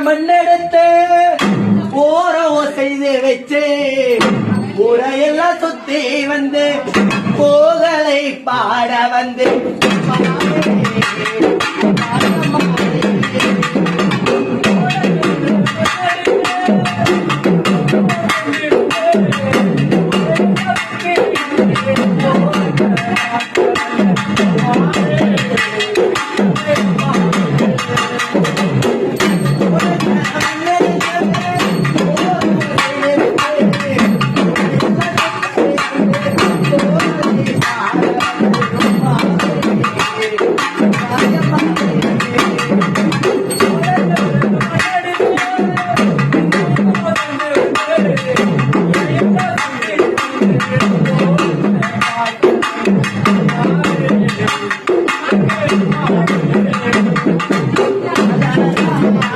மண்ணெடுத்த போற ஓசைது வச்சு ஊரையெல்லாம் சுத்தி வந்து போகலை பாட வந்து Thank